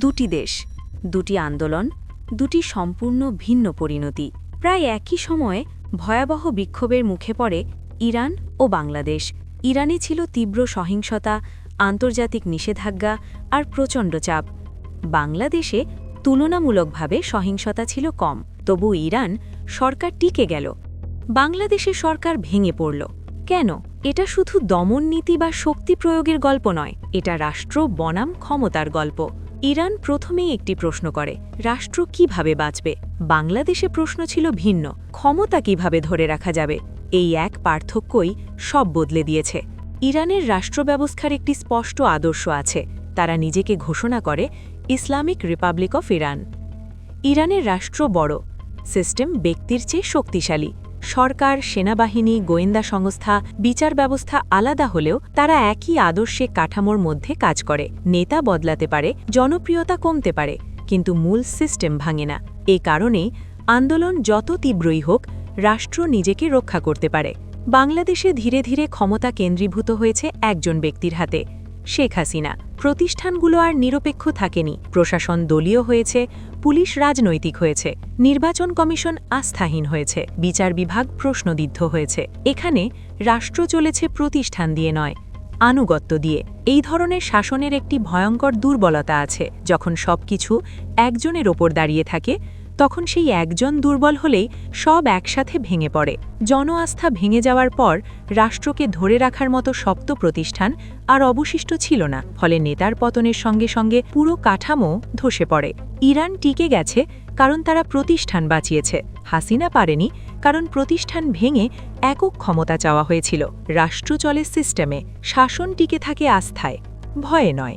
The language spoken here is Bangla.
দুটি দেশ, দুটি আন্দোলন, দুটি সম্পূর্ণ ভিন্ন পরিণতি। প্রায় একই সময়ে ভয়াবহ বিক্ষোভের মুখে পড়ে ইরান ও বাংলাদেশ। ইরানে ছিল তীব্র সহিংসতা, আন্তর্জাতিক নিষেধাজ্ঞা আর প্রচণ্ড চাপ। বাংলাদেশে তুলনামূলকভাবে সহিংসতা ছিল কম। তবু ইরান সরকার টিকে গেল। বাংলাদেশের সরকার ভেঙে পড়ল। কেন? এটা শুধু দমন নীতি বা শক্তি প্রয়োগের গল্প নয়। এটা রাষ্ট্র বনাম ক্ষমতার গল্প। ইরান প্রথমেই একটি প্রশ্ন করে, রাষ্ট্র কীভাবে বাঁচবে? বাংলাদেশে প্রশ্ন ছিল ভিন্ন, ক্ষমতা কীভাবে ধরে রাখা যাবে? এই এক পার্থক্যই সব বদলে দিয়েছে। ইরানের রাষ্ট্র ব্যবস্থার একটি স্পষ্ট আদর্শ আছে, তারা নিজেকে ঘোষণা করে, ইসলামিক রিপাবলিক অফ ইরান। ইরানের রাষ্ট্র বড়, সিস্টেম ব্যক্তির চেয়ে শক্তিশালী। সরকার, সেনাবাহিনী, গোয়েন্দা সংস্থা, বিচার ব্যবস্থা আলাদা হলেও তারা একই আদর্শে কাঠামোর মধ্যে কাজ করে। নেতা বদলাতে পারে, জনপ্রিয়তা কমতে পারে, কিন্তু মূল সিস্টেম ভাঙে না। এ কারণে আন্দোলন যত তীব্রই হোক, রাষ্ট্র নিজেকে রক্ষা করতে পারে। বাংলাদেশে ধীরে ধীরে ক্ষমতা কেন্দ্রীভূত হয়েছে একজন ব্যক্তির হাতে। শেখ হাসিনা। প্রতিষ্ঠানগুলো আর নিরপেক্ষ থাকেনি। প্রশাসন দলীয় হয়েছে, পুলিশ রাজনৈতিক হয়েছে, নির্বাচন কমিশন আস্থাহীন হয়েছে, বিচার বিভাগ প্রশ্নদিদ্ধ হয়েছে। এখানে রাষ্ট্র চলেছে প্রতিষ্ঠান দিয়ে নয়, আনুগত্য দিয়ে। এই ধরনের শাসনের একটি ভয়ঙ্কর দুর্বলতা আছে, যখন সবকিছু একজনের ওপর দাঁড়িয়ে থাকে তখন সেই একজন দুর্বল হলেই সব একসাথে ভেঙে পড়ে। জন আস্থা ভেঙে যাওয়ার পর রাষ্ট্রকে ধরে রাখার মতো শক্ত প্রতিষ্ঠান আর অবশিষ্ট ছিল না, ফলে নেতার পতনের সঙ্গে সঙ্গে পুরো কাঠামো ধসে পড়ে। ইরান টিকে গেছে কারণ তারা প্রতিষ্ঠান বাঁচিয়েছে। হাসিনা পারেনি কারণ প্রতিষ্ঠান ভেঙে একক ক্ষমতা চাওয়া হয়েছিল। রাষ্ট্র চলে সিস্টেমে, শাসন টিকে থাকে আস্থায়, ভয়ে নয়।